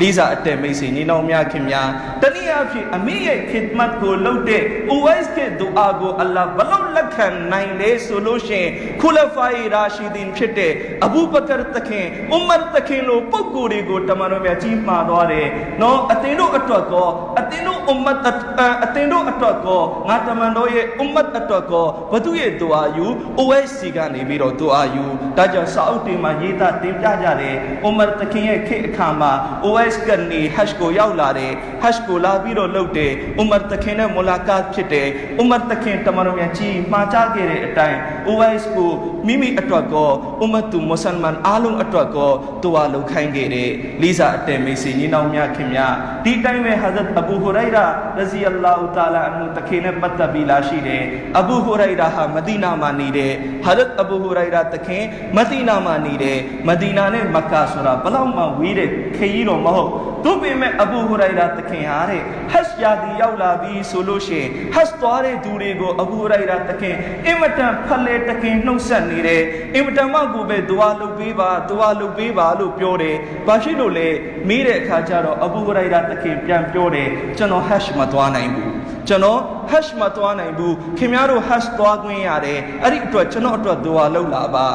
လေးစားအတက်မိတ်ဆွေညီနောင်များခင်များတနည်းအားဖြင့်အမိရဲ့ခစ်မတ်ကိုလုပ်တဲ့ Uwais ရဲ့ဒူအာကိုအလ္လာဟ်ဘလောက်လက်ခံနိုင်လဲဆိုလို့ရှိရင်ခုလဖာအီရာရှိဒင်ဖြစ်တဲ့အဘူဘကာတခင်အူမာတခင်လိုပုဂ္ဂိုလ်တွေကိုတမန်တော်များကြီးမှာသွားတယ်နော်အသင်တို့အတွက်ကောအသင်တို့ အွမ်မတ်အသင်တို့အတွက်ကောငါတမန်တော်ရဲ့အွမ်မတ်အတွက်ကောဘသူရဲ့ဒူအာယူ Uwais စီကနေပြီးတော့ဒူအာယူဒါကြောင့်စာအုပ်တွေမှာရေးသားတင်ပြကြတယ်အူမာတခင်ရဲ့ခေတ်အခါမှာ OS ကနေဟတ်ကိုရောက်လာတယ်ဟတ်ကိုလာပြီးတော့လုပ်တယ်ဥမာတခင်နဲ့မူလာကတ်ဖြစ်တယ်ဥမာတခင်တမန်တော်များကြီးမှာကြားခဲ့တဲ့အတိုင်း OS ကိုမိမိအတွက်ကောဥမတ်တူမွတ်စလမန်အားလုံးအတွက်ကောတူဝါလုံခိုင်းခဲ့တယ်လိစာအတဲမေစီညီနောင်များခင်များဒီတိုင်းပဲဟာဇတ်အဘူဟူရိုင်ရာရဇီအလ္လာဟူတာလာအန်ဟူတခင်နဲ့ပတ်သက်ပြီးလာရှိတယ်အဘူဟူရိုင်ရာဟာမဒီနာမှာနေတယ်ဟာဇတ်အဘူဟူရိုင်ရာတခင်မဒီနာမှာနေတယ်မဒီနာနဲ့မက္ကာဆိုတာဘလောက်မှဝေးတဲ့ခရီးတော့မဟုတ်သူပေမဲ့အဘူဟူရိုင်ရာတခင်ဟာတဲ့ဟတ်ယာဒီရောက်လာပြီဆိုလို့ရှိရင်ဟတ်သွားတဲ့သူတွေကိုအဘူဟူရိုင်ရာတခင်အင်မတန်ဖက်လေတခင်နှုတ်ဆက်နေတယ်အင်မတန်မှကိုပဲဒွါလုပ်ပေးပါဒွါလုပ်ပေးပါလို့ပြောတယ်ဘာဖြစ်လို့လဲမေးတဲ့အခါကျတော့အဘူဟူရိုင်ရာတခင်ပြန်ပြောတယ်ကျွန်တော်ဟတ်မသွားနိုင်ဘူးကျွန်တော်ဟတ်မသွားနိုင်ဘူးခင်ဗျားတို့ဟတ်သွားခွင့်ရတယ်အဲ့ဒီအတွက်ကျွန်တော်အတွက်ဒွါလုပ်လာပါ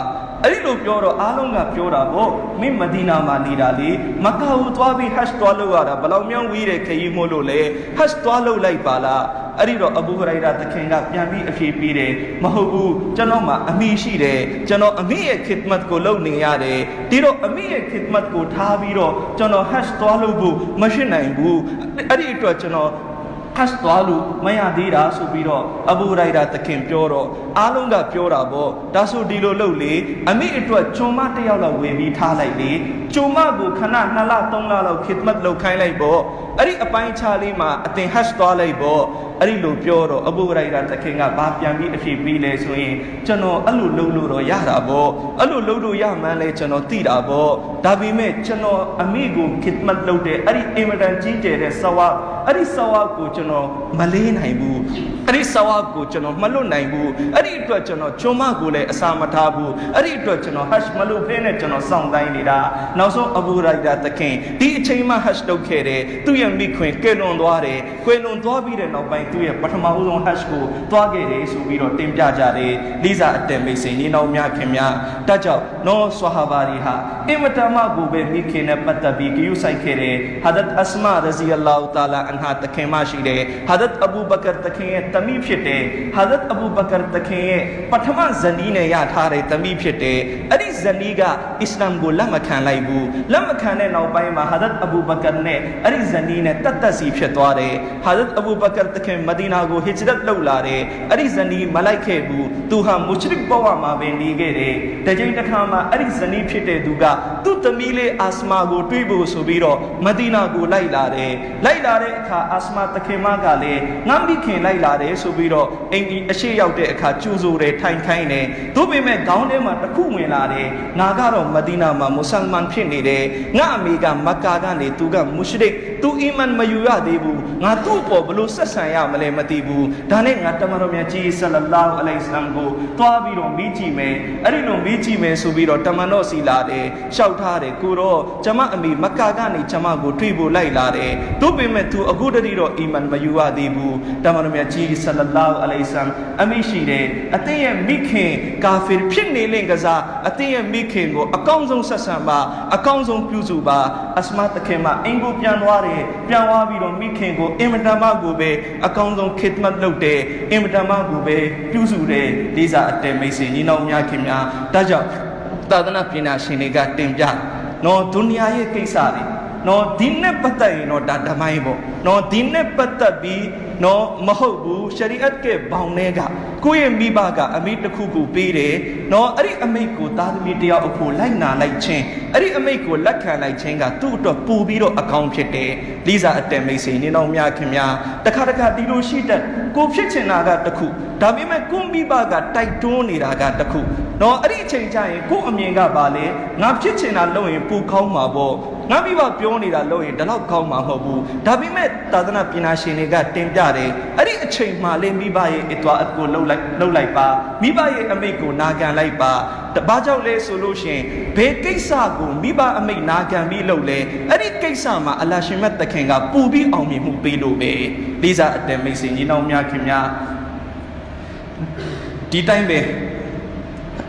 အဲ့ဒီလိုပြောတော့အားလုံးကပြောတာပေါ့မင်းမဒီနာမှာနေတာလေမက္ကာကိုသွားပြီးဟတ်သွားလို့ရတာဘယ်လောက်မြောင်းဝီးတဲ့ခရီးမို့လို့လဲဟတ်သွားလို့လိုက်ပါလား အဲ့ဒီတော့အဘူဟရိုင်ရာသခင်ကပြန်ပြီးအဖြေပေးတယ်မဟုတ်ဘူးကျွန်တော်မှာအမိရှိတယ်ကျွန်တော်အမိရဲ့ခစ်မတ်ကိုလုပ်နေရတယ်ဒီတော့အမိရဲ့ခစ်မတ်ကိုထားပြီးတော့ကျွန်တော်ဟတ်သွားလို့ဖို့မရှိနိုင်ဘူးအဲ့ဒီအတွက်ကျွန်တော်ဟတ်သွားလို့မရသေးတာဆိုပြီးတော့အဘူရိုင်ရာတခင်ပြောတော့အားလုံးကပြောတာပေါ့ဒါဆိုဒီလိုလုပ်လေအမိအတွက်ဂျုံမတစ်ယောက်လောက်ဝယ်ပြီးထားလိုက်လေဂျုံမကိုခဏ2လ3လလောက်ခစ်မတ်လုပ်ခိုင်းလိုက်ပေါ့အဲ့ဒီအပိုင်းခြားလေးမှာအတင်ဟတ်သွားလိုက်ပေါ့ အဲ့ဒီလိုပြောတော့အဘူရိုင်ရာတခင်ကဘာပြန်ပြီးအဖြစ်ပြီးလဲဆိုရင်ကျွန်တော်အဲ့လိုလုပ်လို့တော့ရတာပေါ့အဲ့လိုလုပ်လို့ရမှန်းလဲကျွန်တော်သိတာပေါ့ဒါပေမဲ့ကျွန်တော်အမိကိုခစ်မတ်လုပ်တဲ့အဲ့ဒီအင်မတန်ကြီးကျယ်တဲ့ဆဝါအဲ့ဒီဆဝါကိုကျွန်တော်မလေးနိုင်ဘူးအဲ့ဒီဆဝါကိုကျွန်တော်မလွတ်နိုင်ဘူးအဲ့ဒီအတွက်ကျွန်တော်ဂျုံမကိုလည်းအစာမထားဘူးအဲ့ဒီအတွက်ကျွန်တော်ဟတ်မလုပ်ဖဲနဲ့ကျွန်တော်စောင့်တိုင်းနေတာနောက်ဆုံးအဘူရိုင်ရာတခင်ဒီအချိန်မှဟတ်လုပ်ခဲ့တယ်သူ့ရဲ့မိခွင်ကဲလွန်သွားတယ်ကွယ်လွန်သွားပြီးတဲ့နောက်ပိုင်းသူ့ရဲ့ပထမဦးဆုံးဟတ်ကိုသွားခဲ့တယ်ဆိုပြီးတော့တင်ပြကြတယ်လိစာအတန်မိတ်ဆွေနေနောက်များခင်များတတ်ကြောင့်နောဆွာဟာဘာရီဟာအင်မတန်မှကိုပဲမိခင်နဲ့ပတ်သက်ပြီးဂယုဆိုင်ခဲ့တယ်ဟာဒတ်အစမာရဇီအလ္လာဟူတာလာအန်ဟာတခင်မရှိတယ်ဟာဒတ်အဘူဘကာတခင်ရဲ့တမိဖြစ်တယ်ဟာဒတ်အဘူဘကာတခင်ရဲ့ပထမဇနီးနဲ့ရထားတဲ့တမိဖြစ်တယ်အဲ့ဒီဇနီးကအစ္စလာမ်ကိုလက်မခံလိုက်ဘူးလက်မခံတဲ့နောက်ပိုင်းမှာဟာဒတ်အဘူဘကာနဲ့အဲ့ဒီဇနီးနဲ့တတ်တတ်စီဖြစ်သွားတယ်ဟာဒတ်အဘူဘကာတခင်မဒီနာကိုဟစ်ဂျရတ်လုပ်လာတယ်အဲ့ဒီဇနီးမလိုက်ခဲ့ဘူးသူဟာမုရှရစ်ဘဝမှာပဲနေခဲ့တယ်တကြိမ်တစ်ခါမှာအဲ့ဒီဇနီးဖြစ်တဲ့သူကသူ့သမီးလေးအာစမာကိုတွေးဖို့ဆိုပြီးတော့မဒီနာကိုလိုက်လာတယ်လိုက်လာတဲ့အခါအာစမာတခင်မကလည်းငမ်းပြီးခင်လိုက်လာတယ်ဆိုပြီးတော့အိမ်ကြီးအရှိရောက်တဲ့အခါကျူဆိုတယ်ထိုင်ခိုင်းတယ်သို့ပေမဲ့ခေါင်းထဲမှာတစ်ခုဝင်လာတယ်ငါကတော့မဒီနာမှာမွတ်ဆလမန်ဖြစ်နေတယ်ငါအမေကမက္ကာကနေသူကမုရှရစ် သူအီမန်မယူရသေးဘူးငါသူ့အပေါ်ဘလို့ဆက်ဆံရမလဲမသိဘူးဒါနဲ့ငါတမန်တော်မြတ်ကြီးဆလလောအလိုင်စလမ်ကိုတွားပြီးတော့မိကြည့်မယ်အဲ့ဒီလိုမိကြည့်မယ်ဆိုပြီးတော့တမန်တော်စီလာတယ်ရှောက်ထားတယ်ကိုတော့ကျမအမေမက္ကာကနေကျမကိုတွေ့ဖို့လိုက်လာတယ်တို့ပေမဲ့သူအခုတည်းတော့အီမန်မယူရသေးဘူးတမန်တော်မြတ်ကြီးဆလလောအလိုင်စလမ်အမိရှိတယ်အသင်ရဲ့မိခင်ကာဖီဖြစ်နေလင့်ကစားအသင်ရဲ့မိခင်ကိုအကောင်းဆုံးဆက်ဆံပါအကောင်းဆုံးပြုစုပါအစမတခင်မှာအင်ကိုပြန်သွားတယ်ပြန်သွားပြီးတော့မိခင်ကိုအင်မတန်မှကိုပဲအကောင်းဆုံးခစ်မတ်လုပ်တယ်အင်မတန်မှကိုပဲပြုစုတယ်လေးစားအတဲမိတ်ဆွေညီနောင်များခင်များဒါကြောင့်သာသနာပညာရှင်တွေကတင်ပြနော်ဒုနီယာရဲ့ကိစ္စတွေနော်ဒီနဲ့ပတ်သက်ရင်တော့ဒါဓမိုင်းပေါ့နော်ဒီနဲ့ပတ်သက်ပြီး နော်မဟုတ်ဘူးရှရီအတ်ကဘောင်တွေကကိုယ့်ရဲ့မိဘကအမိတစ်ခုခုပေးတယ်နော်အဲ့ဒီအမိတ်ကိုသားသမီးတယောက်အဖို့လိုက်နာလိုက်ခြင်းအဲ့ဒီအမိတ်ကိုလက်ခံလိုက်ခြင်းကသူ့အတွက်ပူပြီးတော့အကောင်းဖြစ်တယ်လိစာအတန်မိတ်ဆွေနေတော်များခင်များတခါတခါဒီလိုရှိတတ်ကိုဖြစ်ချင်တာကတစ်ခုဒါပေမဲ့ကိုမိဘကတိုက်တွန်းနေတာကတစ်ခုနော်အဲ့ဒီအချိန်ကျရင်ကိုအမြင်ကပါလေငါဖြစ်ချင်တာလုပ်ရင်ပူကောင်းမှာပေါ့ငါမိဘပြောနေတာလို့ရင်ဒီလောက်ကောင်းမှာမဟုတ်ဘူးဒါပေမဲ့သာသနာပညာရှင်တွေကတင်ပြတယ်အဲ့ဒီအချိန်မှလေးမိဘရဲ့အသွာအကိုလှုပ်လိုက်လှုပ်လိုက်ပါမိဘရဲ့အမိတ်ကိုနာခံလိုက်ပါတဘာကြောင့်လဲဆိုလို့ရှရင်ဘယ်ကိစ္စကိုမိဘအမိတ်နာခံပြီးလှုပ်လဲအဲ့ဒီကိစ္စမှာအလ္လာရှင်မြတ်သခင်ကပူပြီးအောင်မြင်မှုပေးလို့ပဲလေးစားအတန်မိတ်ဆွေညီနောင်များခင်များဒီတိုင်းပဲ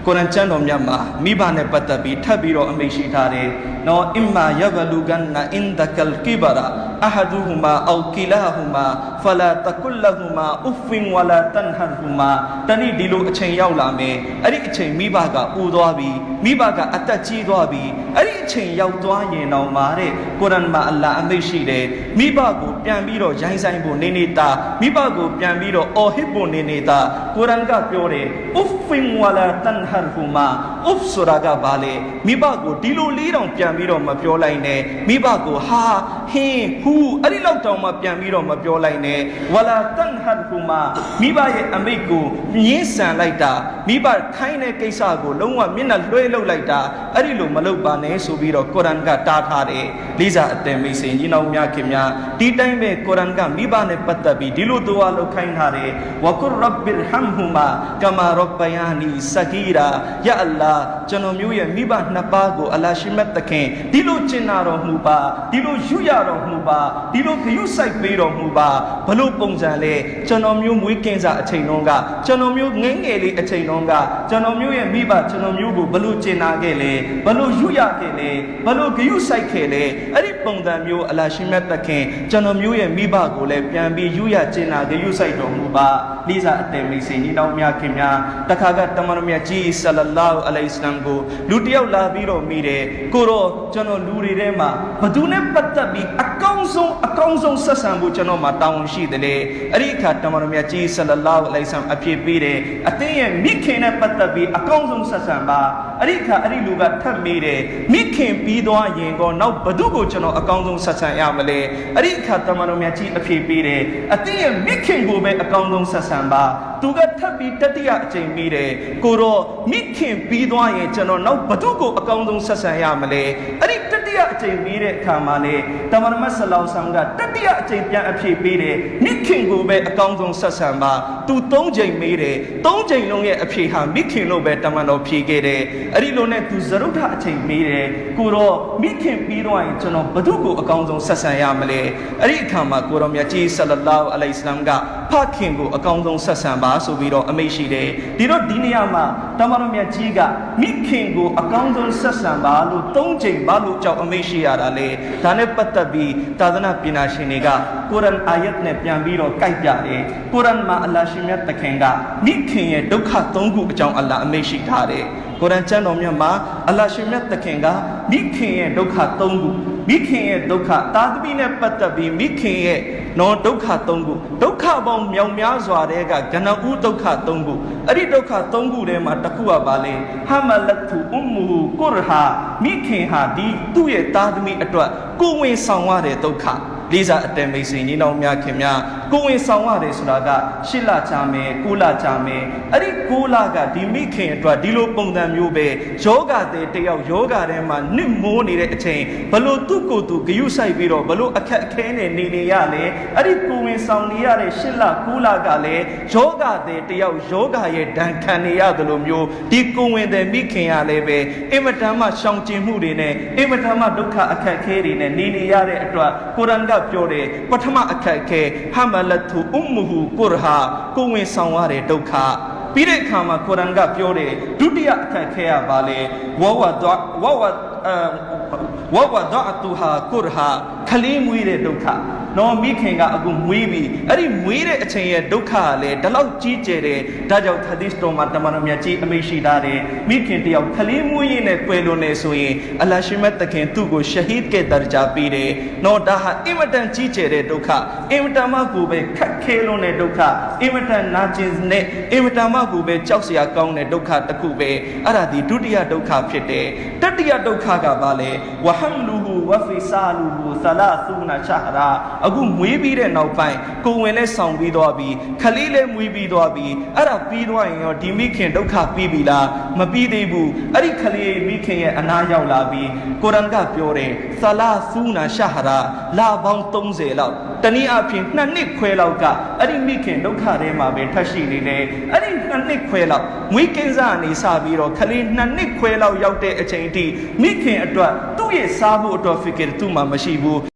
ကုရ်အာန်ကျမ်းတော်မြတ်မှာမိဘနဲ့ပတ်သက်ပြီးထပ်ပြီးတော့အမိန့်ရှိထားတယ်။နော်အင်မာယဘလူကန်နာအင်ဒကလ်ကိဘရာအဟဒူဟူမာအောကီလာဟူမာဖလာတကုလဟူမာအဖင်ဝလာတန်ဟဟူမာတနည်းဒီလိုအချိန်ရောက်လာမယ်။အဲ့ဒီအချိန်မိဘကပူသွားပြီ မိဘကအသက်ကြီးသွားပြီအဲ့ဒီအချိန်ရောက်သွားရင်တော့မာတဲ့ကုရ်အာန်မှာအလ္လာဟ်အမိန့်ရှိတယ်။မိဘကိုပြန်ပြီးတော့ရိုင်းဆိုင်ဖို့နေနေတာမိဘကိုပြန်ပြီးတော့အော်ဟစ်ဖို့နေနေတာကုရ်အာန်ကပြောတယ်အဖင်ဝလာတန်ဟဟူမာ အဖ်ဆိုတာကဘာလဲမိဘကိုဒီလိုလေးတောင်ပြန်ပြီးတော့မပြောလိုက်နဲ့မိဘကိုဟာဟင်းဟူအဲ့ဒီလောက်တောင်မှပြန်ပြီးတော့မပြောလိုက်နဲ့ဝလာတန်ဟဟူမာမိဘရဲ့အမိတ်ကိုမြင်းဆန်လိုက်တာမိဘခိုင်းတဲ့ကိစ္စကိုလုံးဝမျက်နှာလွှဲလုပ်လိုက်တာအဲ့ဒီလိုမလုပ်ပါနဲ့ဆိုပြီးတော့ကုရ်အာန်ကတားထားတယ်လေးစားအတန်မိတ်ဆွေညီနောင်များခင်များဒီတိုင်းပဲကုရ်အာန်ကမိဘနဲ့ပတ်သက်ပြီးဒီလိုဒွါလုပ်ခိုင်းထားတယ်ဝကုရ်ရဘ်ဘိရဟမ်ဟူမာကမာရဘယာနီစဂီရာယအလ္လာကျွန်တော်မျိုးရဲ့မိဘနှစ်ပါးကိုအလ္လာရှိမတ်သခင်ဒီလိုကျင့်နာတော်မူပါဒီလိုယူရတော်မူပါဒီလိုဂရုစိုက်ပေးတော်မူပါဘလို့ပုံစံလဲကျွန်တော်မျိုးမွေးကင်းစားအချိန်တုန်းကကျွန်တော်မျိုးငယ်ငယ်လေးအချိန်တုန်းကကျွန်တော်မျိုးရဲ့မိဘကျွန်တော်မျိုးကိုဘလို့ကျင့်နာခဲ့လဲဘလို့ယူရခဲ့လဲဘလို့ဂရုစိုက်ခဲ့လဲအဲ့ဒီပုံစံမျိုးအလ္လာရှိမတ်သခင်ကျွန်တော်မျိုးရဲ့မိဘကိုလည်းပြန်ပြီးယူရကျင့်နာဂရုစိုက်တော်မူပါလိစာအတယ်မိတ်ဆွေညီတော်များခင်များတခါကတမန်တော်မြတ်ကြီးဆလလာဟူအလိုင်စလမ်ကိုလူတစ်ယောက်လာပြီးတော့မိတယ်ကိုတော့ကျွန်တော်လူတွေထဲမှာဘသူနဲ့ပတ်သက်ပြီးအကောင်းဆုံးအကောင်းဆုံးဆက်ဆံဖို့ကျွန်တော်မှာတောင်းဝန်ရှိတယ်လေအဲ့ဒီအခါတမန်တော်မြတ်ကြီးဆလလာဟူအလိုင်စလမ်အဖြစ်ပေးတယ်အသင်းရဲ့မိခင်နဲ့ပတ်သက်ပြီးအကောင်းဆုံးဆက်ဆံပါအဲ့ဒီအခါအဲ့ဒီလူကထပ်မိတယ်မိခင်ပြီးသွားရင်ကောနောက်ဘသူကိုကျွန်တော်အကောင်းဆုံးဆက်ဆံရမလဲအဲ့ဒီအခါတမန်တော်မြတ်ကြီးအဖြစ်ပေးတယ်အသင်းရဲ့မိခင်ကိုပဲအကောင်းဆုံးဆက်ဆံပါသူကထပ်ပြီးတတိယအကြိမ်မိတယ်ကိုတော့မိခင်ပြီးသွားရင်ကျွန်တော်နောက်ဘသူကိုအကောင်းဆုံးဆက်ဆံရမလဲအဲ့ဒီတတိယအကြိမ်မိတဲ့အခါမှာလေတမန်တော်မတ်ဆလောဆမ်ကတတိယအကြိမ်ပြန်အဖြစ်ပေးတယ်မိခင်ကိုပဲအကောင်းဆုံးဆက်ဆံပါသူ၃ကြိမ်မိတယ်၃ကြိမ်လုံးရဲ့အဖြစ်ဟာမိခင်လို့ပဲတမန်တော်ဖြေခဲ့တယ်အဲ့ဒီလိုနဲ့သူဇရုဒ္ဓအချိန်မိတယ်ကိုတော့မိခင်ပြီးတော့ရင်ကျွန်တော်ဘသူကိုအကောင်းဆုံးဆက်ဆံရမလဲအဲ့ဒီအခါမှာကိုတော်မြတ်ကြီးဆလလာအလိုင်စလမ်က ဖခင်ကိုအကောင်းဆုံးဆက်ဆံပါဆိုပြီးတော့အမိန့်ရှိတယ်ဒီတော့ဒီနေရာမှာတမန်တော်မြတ်ကြီးကမိခင်ကိုအကောင်းဆုံးဆက်ဆံပါလို့သုံးချိန်ဘာလို့ကြောက်အမိန့်ရှိရတာလဲဒါနဲ့ပတ်သက်ပြီးသာသနာပညာရှင်တွေကကုရ်အာန်အာယတ်နဲ့ပြန်ပြီးတော့ကြိုက်ပြတယ်ကုရ်အာန်မှာအလ္လာဟ်ရှင်မြတ်သခင်ကမိခင်ရဲ့ဒုက္ခသုံးခုအကြောင်းအလ္လာဟ်အမိန့်ရှိထားတယ်ကုရ်အာန်ကျမ်းတော်မြတ်မှာအလ္လာဟ်ရှင်မြတ်သခင်ကမိခင်ရဲ့ဒုက္ခသုံးခု မိခင်ရဲ့ဒုက္ခတာသမီနဲ့ပတ်သက်ပြီးမိခင်ရဲ့နော်ဒုက္ခသုံးခုဒုက္ခပေါင်းမြောင်များစွာတဲ့ကကနဦးဒုက္ခသုံးခုအဲ့ဒီဒုက္ခသုံးခုထဲမှာတစ်ခုကပါလဲဟာမလတ်သူအွမ်မူကုရဟာမိခင်ဟာဒီသူ့ရဲ့တာသမီအတွက်ကိုယ်ဝင်ဆောင်ရတဲ့ဒုက္ခလေးစားအတန်မိတ်ဆွေညီနောင်များခင်များ ကိုယ်ဝင်ဆောင်ရတယ်ဆိုတာကရှစ်လကြာမယ်ကိုးလကြာမယ်အဲ့ဒီကိုးလကဒီမိခင်အတွက်ဒီလိုပုံစံမျိုးပဲယောဂတဲ့တယောက်ယောဂထဲမှာနစ်မိုးနေတဲ့အချိန်ဘလို့သူ့ကိုယ်သူဂယုဆိုင်ပြီးတော့ဘလို့အခက်အခဲနဲ့နေနေရလဲအဲ့ဒီကိုယ်ဝင်ဆောင်နေရတဲ့ရှစ်လကိုးလကလည်းယောဂတဲ့တယောက်ယောဂရဲ့ဒဏ်ခံနေရတယ်လို့မျိုးဒီကိုယ်ဝင်တဲ့မိခင်ရလည်းပဲအင်မတန်မှရှောင်ကျဉ်မှုတွေနဲ့အင်မတန်မှဒုက္ခအခက်အခဲတွေနဲ့နေနေရတဲ့အတွက်ကုရ်အာန်ကပြောတယ်ပထမအခက်အခဲဟာမလတ်သူအွမ်မူဟူကုရဟာကိုယ်ဝင်ဆောင်ရတဲ့ဒုက္ခပြီးတဲ့အခါမှာကုရ်အာန်ကပြောတယ်ဒုတိယအခက်ခဲရပါလေဝဝဒဝဝဝဝဒအတူဟာကုရဟာ ခလေးမွေးတဲ့ဒုက္ခနော်မိခင်ကအခုမွေးပြီအဲ့ဒီမွေးတဲ့အချိန်ရဲ့ဒုက္ခကလည်းဒီလောက်ကြီးကျယ်တယ်ဒါကြောင့်သဒစ်တော်မှာတမန်တော်မြတ်ကြီးအမိရှိထားတယ်မိခင်တယောက်ခလေးမွေးရင်းနဲ့ကွယ်လွန်နေဆိုရင်အလ္လာရှိမတ်တခင်သူ့ကိုရှဟီဒ်ကဲဒရဂျာပေးတယ်နော်ဒါဟာအင်မတန်ကြီးကျယ်တဲ့ဒုက္ခအင်မတန်မှကိုပဲခက်ခဲလွန်းတဲ့ဒုက္ခအင်မတန်နာကျင်နဲ့အင်မတန်မှကိုပဲကြောက်စရာကောင်းတဲ့ဒုက္ခတစ်ခုပဲအဲ့ဒါဒီဒုတိယဒုက္ခဖြစ်တယ်တတိယဒုက္ခကဘာလဲဝဟ hamluhu wa fisaluhu 30 shahra အခုမွေးပြီးတဲ့နောက်ပိုင်းကိုယ်ဝင်လဲဆောင်ပြီးသွားပြီခလေးလဲမွေးပြီးသွားပြီအဲ့ဒါပြီးသွားရင်ရောဒီမိခင်ဒုက္ခပြီးပြီလားမပြီးသေးဘူးအဲ့ဒီခလေးမိခင်ရဲ့အနာရောက်လာပြီကုရ်အာန်ကပြောတယ်သလာဆူနာရှာဟရာလာပေါင်း30လောက်တနည်းအားဖြင့်နှစ်နှစ်ခွဲလောက်ကအဲ့ဒီမိခင်ဒုက္ခထဲမှာပဲထပ်ရှိနေတယ်အဲ့ဒီနှစ်နှစ်ခွဲလောက်မွေးကင်းစားအနေစပြီးတော့ခလေးနှစ်နှစ်ခွဲလောက်ရောက်တဲ့အချိန်အထိမိခင်အတွက်သူ့ရဲ့စားဖို့အတွက် figure သူ့မှာမရှိဘူး